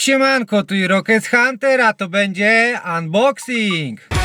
Siemanko, tu Rocket Hunter, a to będzie unboxing.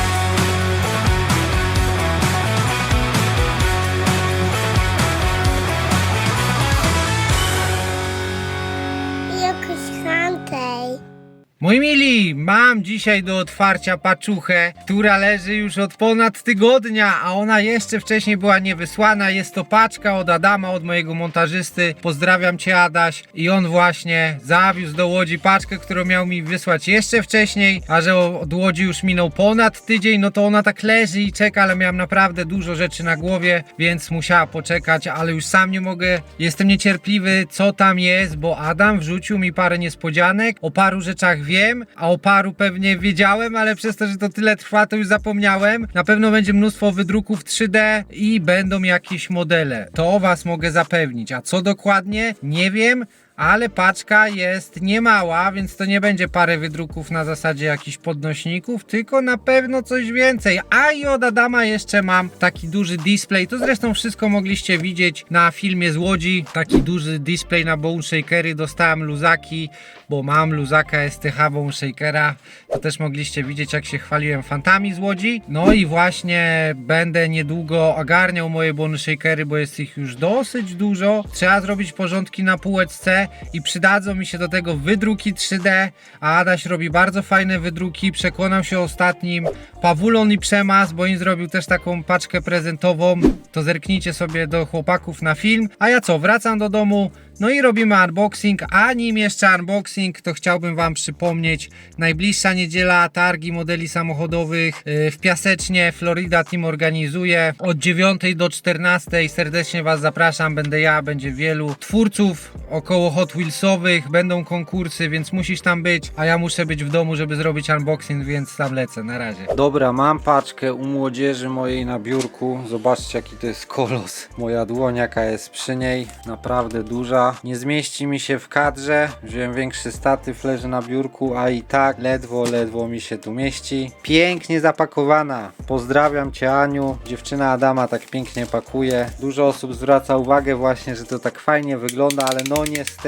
Moi mili, mam dzisiaj do otwarcia paczuchę, która leży już od ponad tygodnia, a ona jeszcze wcześniej była niewysłana. Jest to paczka od Adama, od mojego montażysty. Pozdrawiam cię, Adaś. I on właśnie zawiózł do Łodzi paczkę, którą miał mi wysłać jeszcze wcześniej, a że od Łodzi już minął ponad tydzień, no to ona tak leży i czeka, ale miałem naprawdę dużo rzeczy na głowie, więc musiała poczekać, ale już sam nie mogę. Jestem niecierpliwy, co tam jest, bo Adam wrzucił mi parę niespodzianek. O paru rzeczach wiem, a o paru pewnie wiedziałem, ale przez to, że to tyle trwa, to już zapomniałem. Na pewno będzie mnóstwo wydruków 3D i będą jakieś modele. To was mogę zapewnić. A co dokładnie? Nie wiem. Ale paczka jest niemała, więc to nie będzie parę wydruków na zasadzie jakichś podnośników, tylko na pewno coś więcej. A i od Adama jeszcze mam taki duży display. To zresztą wszystko mogliście widzieć na filmie z Łodzi. Taki duży display na Bone Shakery. Dostałem luzaki, bo mam luzaka STH Bone Shakera. To też mogliście widzieć, jak się chwaliłem fantami z Łodzi. No i właśnie będę niedługo ogarniał moje Bone Shakery, bo jest ich już dosyć dużo. Trzeba zrobić porządki na półeczce i przydadzą mi się do tego wydruki 3D, a Adaś robi bardzo fajne wydruki. Przekonam się ostatnim. Pawulon i Przemas, bo im zrobił też taką paczkę prezentową. To zerknijcie sobie do chłopaków na film. A ja co, wracam do domu. No i robimy unboxing, a nim jeszcze unboxing, to chciałbym Wam przypomnieć, najbliższa niedziela targi modeli samochodowych yy, w Piasecznie, Florida Team organizuje od 9 do 14, serdecznie Was zapraszam, będę ja, będzie wielu twórców około Hot Wheelsowych, będą konkursy, więc musisz tam być, a ja muszę być w domu, żeby zrobić unboxing, więc tam lecę, na razie. Dobra, mam paczkę u młodzieży mojej na biurku, zobaczcie jaki to jest kolos, moja dłoń jaka jest przy niej, naprawdę duża, nie zmieści mi się w kadrze, wziąłem większy statyw, leży na biurku, a i tak ledwo, ledwo mi się tu mieści. Pięknie zapakowana, pozdrawiam Cię Aniu, dziewczyna Adama tak pięknie pakuje. Dużo osób zwraca uwagę właśnie, że to tak fajnie wygląda, ale no niestety.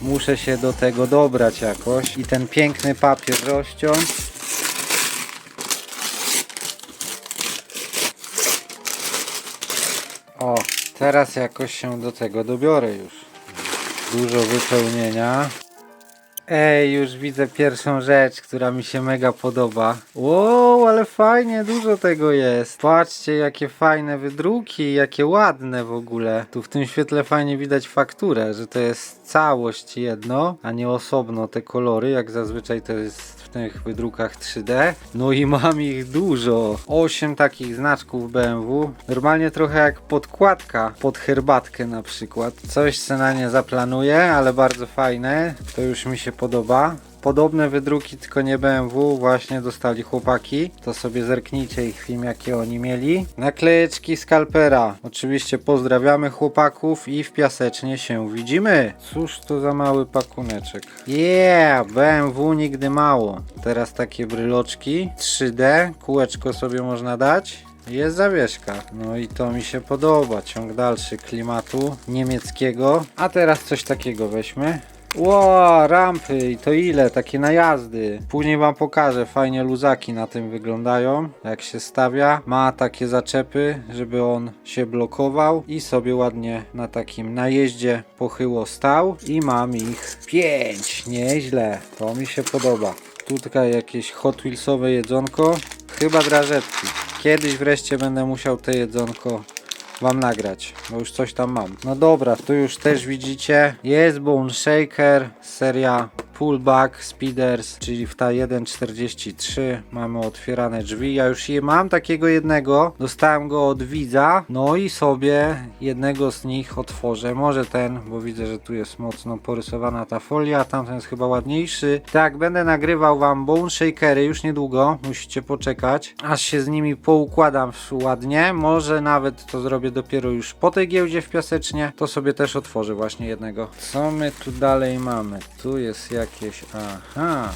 Muszę się do tego dobrać jakoś i ten piękny papier rozciąć. O, teraz jakoś się do tego dobiorę już. Dużo wypełnienia. Ej, już widzę pierwszą rzecz, która mi się mega podoba. Wow, ale fajnie, dużo tego jest. Patrzcie, jakie fajne wydruki, jakie ładne w ogóle. Tu w tym świetle fajnie widać fakturę, że to jest całość jedno, a nie osobno te kolory, jak zazwyczaj to jest w wydrukach 3D. No i mam ich dużo. 8 takich znaczków BMW. Normalnie trochę jak podkładka pod herbatkę na przykład. Coś se na nie zaplanuję, ale bardzo fajne. To już mi się podoba. Podobne wydruki, tylko nie BMW, właśnie dostali chłopaki. To sobie zerknijcie ich film, jakie oni mieli. Naklejeczki skalpera. Oczywiście pozdrawiamy chłopaków i w piasecznie się widzimy. Cóż to za mały pakuneczek. Yeah, BMW nigdy mało. Teraz takie bryloczki 3D, kółeczko sobie można dać. Jest zawieszka. No i to mi się podoba. Ciąg dalszy klimatu niemieckiego. A teraz coś takiego weźmy. Ło, rampy i to ile? Takie najazdy. Później wam pokażę, fajnie luzaki na tym wyglądają, jak się stawia. Ma takie zaczepy, żeby on się blokował i sobie ładnie na takim najeździe pochyło stał. I mam ich pięć, nieźle, to mi się podoba. Tutaj jakieś Hot Wheelsowe jedzonko, chyba drażetki. Kiedyś wreszcie będę musiał te jedzonko wam nagrać, bo już coś tam mam. No dobra, tu już też widzicie, jest Bone Shaker, seria Pullback Speeders, czyli w ta 1.43 mamy otwierane drzwi. Ja już je mam takiego jednego, dostałem go od widza, no i sobie jednego z nich otworzę. Może ten, bo widzę, że tu jest mocno porysowana ta folia, tamten jest chyba ładniejszy. Tak, będę nagrywał wam Bone Shakery już niedługo, musicie poczekać, aż się z nimi poukładam ładnie. Może nawet to zrobię dopiero już po tej giełdzie w Piasecznie, to sobie też otworzę właśnie jednego. Co my tu dalej mamy? Tu jest jakieś, aha,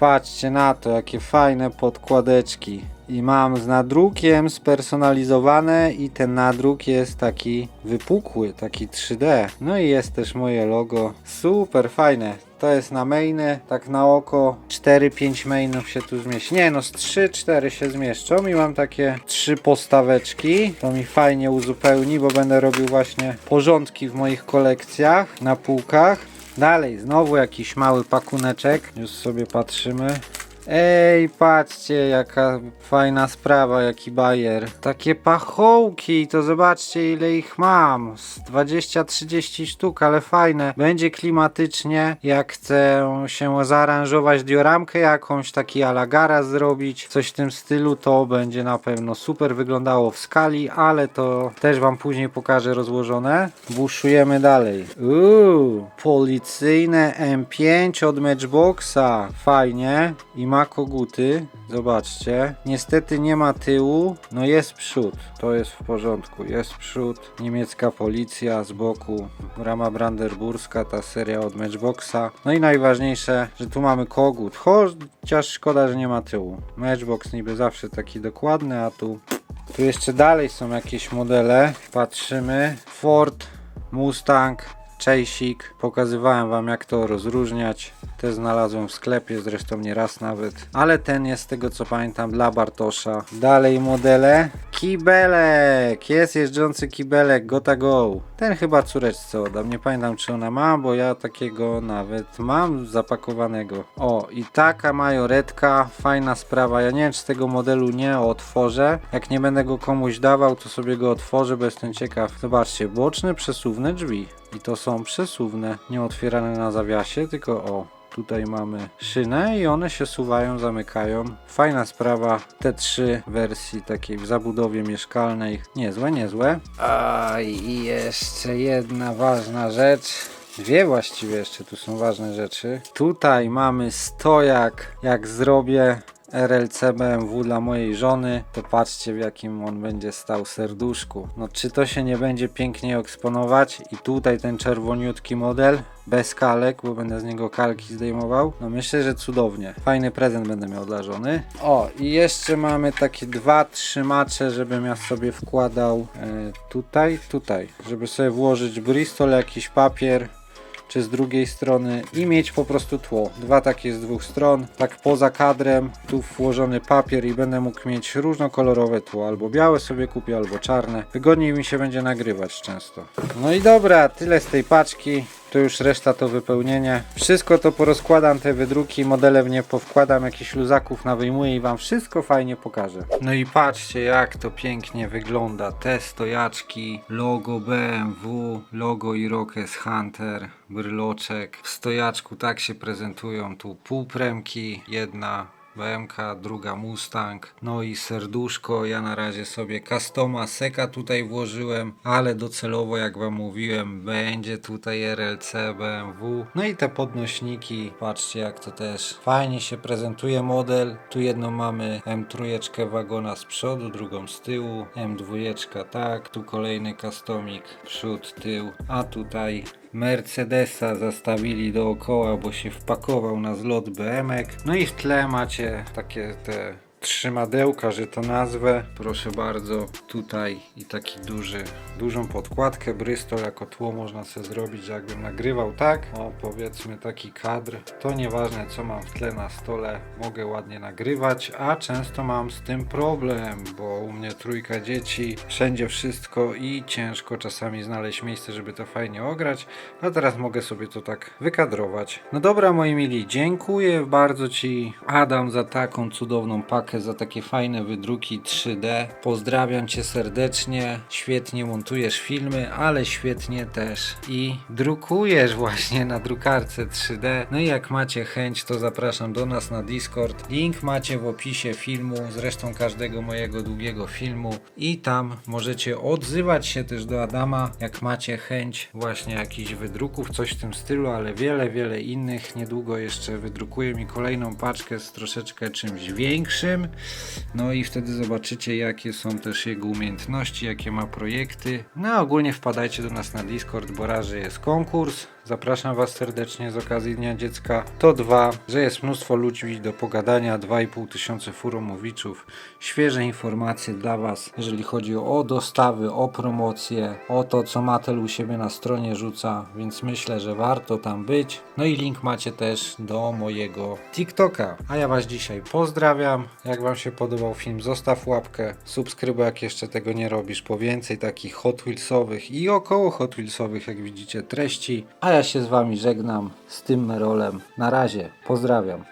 Patrzcie na to, jakie fajne podkładeczki. I mam z nadrukiem spersonalizowane i ten nadruk jest taki wypukły, taki 3D. No i jest też moje logo. Super fajne. To jest na mainy, tak na oko 4-5 mainów się tu zmieści. Nie no, z 3-4 się zmieszczą i mam takie trzy postaweczki. To mi fajnie uzupełni, bo będę robił właśnie porządki w moich kolekcjach na półkach. Dalej, znowu jakiś mały pakuneczek. Już sobie patrzymy. Ej, patrzcie, jaka fajna sprawa, jaki bajer. Takie pachołki, to zobaczcie ile ich mam. Z 20-30 sztuk, ale fajne. Będzie klimatycznie. Jak chcę się zaaranżować dioramkę jakąś, taki alagara zrobić, coś w tym stylu, to będzie na pewno super wyglądało w skali, ale to też wam później pokażę rozłożone. Buszujemy dalej. Uuu, policyjne M5 od Matchboxa. Fajnie. I ma koguty. Zobaczcie. Niestety nie ma tyłu. No jest przód. To jest w porządku. Jest przód. Niemiecka policja z boku. Rama brandenburska, ta seria od Matchboxa. No i najważniejsze, że tu mamy kogut. Chociaż szkoda, że nie ma tyłu. Matchbox niby zawsze taki dokładny, a tu tu jeszcze dalej są jakieś modele. Patrzymy. Ford, Mustang, Chase'ik. Pokazywałem wam jak to rozróżniać. Te znalazłem w sklepie, zresztą nie raz nawet. Ale ten jest z tego co pamiętam dla Bartosza. Dalej modele. Kibelek! Jest jeżdżący kibelek, gota go. Ten chyba córeczce oddam. Nie pamiętam czy ona ma, bo ja takiego nawet mam zapakowanego. O, i taka majoretka. Fajna sprawa. Ja nie wiem czy tego modelu nie otworzę. Jak nie będę go komuś dawał, to sobie go otworzę, bo jestem ciekaw. Zobaczcie, boczne przesuwne drzwi. I to są przesuwne, nie otwierane na zawiasie, tylko o, Tutaj mamy szynę i one się suwają, zamykają. Fajna sprawa. Te trzy wersji takiej w zabudowie mieszkalnej. Niezłe, niezłe. A i jeszcze jedna ważna rzecz. Dwie właściwie jeszcze tu są ważne rzeczy. Tutaj mamy stojak. Jak zrobię RLC BMW dla mojej żony, to patrzcie w jakim on będzie stał serduszku. No czy to się nie będzie pięknie eksponować i tutaj ten czerwoniutki model bez kalek, bo będę z niego kalki zdejmował. No myślę, że cudownie. Fajny prezent będę miał dla żony. O i jeszcze mamy takie dwa trzymacze, żebym ja sobie wkładał e, tutaj, tutaj, żeby sobie włożyć Bristol, jakiś papier, czy z drugiej strony i mieć po prostu tło. Dwa takie z dwóch stron, tak poza kadrem, tu włożony papier i będę mógł mieć różnokolorowe tło, albo białe sobie kupię, albo czarne. Wygodniej mi się będzie nagrywać często. No i dobra, tyle z tej paczki. To już reszta to wypełnienie. Wszystko to porozkładam, te wydruki, modele w nie powkładam, jakichś luzaków nawyjmuję i wam wszystko fajnie pokażę. No i patrzcie jak to pięknie wygląda. Te stojaczki, logo BMW, logo Irokes Hunter, bryloczek. W stojaczku tak się prezentują tu półpremki, jedna BMK, druga Mustang, no i serduszko. Ja na razie sobie Customa Seka tutaj włożyłem, ale docelowo, jak Wam mówiłem, będzie tutaj RLC BMW. No i te podnośniki, patrzcie jak to też fajnie się prezentuje model. Tu jedną mamy M3 wagona z przodu, drugą z tyłu, M2 tak, tu kolejny Customik, przód, tył, a tutaj Mercedesa zastawili dookoła, bo się wpakował na zlot BMek. No i w tle macie takie te trzymadełka, że to nazwę. Proszę bardzo, tutaj i taki duży, dużą podkładkę Bristol jako tło można sobie zrobić, jakbym nagrywał tak. O, powiedzmy taki kadr. To nieważne co mam w tle na stole, mogę ładnie nagrywać, a często mam z tym problem, bo u mnie trójka dzieci, wszędzie wszystko i ciężko czasami znaleźć miejsce, żeby to fajnie ograć. A teraz mogę sobie to tak wykadrować. No dobra, moi mili, dziękuję bardzo Ci, Adam, za taką cudowną pakę, za takie fajne wydruki 3D. Pozdrawiam Cię serdecznie. Świetnie montujesz filmy, ale świetnie też i drukujesz właśnie na drukarce 3D. No i jak macie chęć, to zapraszam do nas na Discord. Link macie w opisie filmu, zresztą każdego mojego długiego filmu i tam możecie odzywać się też do Adama, jak macie chęć właśnie jakichś wydruków, coś w tym stylu, ale wiele, wiele innych. Niedługo jeszcze wydrukuję mi kolejną paczkę z troszeczkę czymś większym. No i wtedy zobaczycie, jakie są też jego umiejętności, jakie ma projekty. No a ogólnie wpadajcie do nas na Discord, bo raz, że jest konkurs Zapraszam Was serdecznie z okazji Dnia Dziecka. To dwa, że jest mnóstwo ludzi do pogadania, 2,5 tysiące furomowiczów. Świeże informacje dla Was, jeżeli chodzi o dostawy, o promocje, o to, co Matel u siebie na stronie rzuca, więc myślę, że warto tam być. No i link macie też do mojego TikToka. A ja Was dzisiaj pozdrawiam. Jak Wam się podobał film, zostaw łapkę, subskrybuj, jak jeszcze tego nie robisz, po więcej takich Hot Wheelsowych i około Hot Wheelsowych, jak widzicie, treści. A ja się z Wami żegnam z tym Merolem. Na razie, pozdrawiam.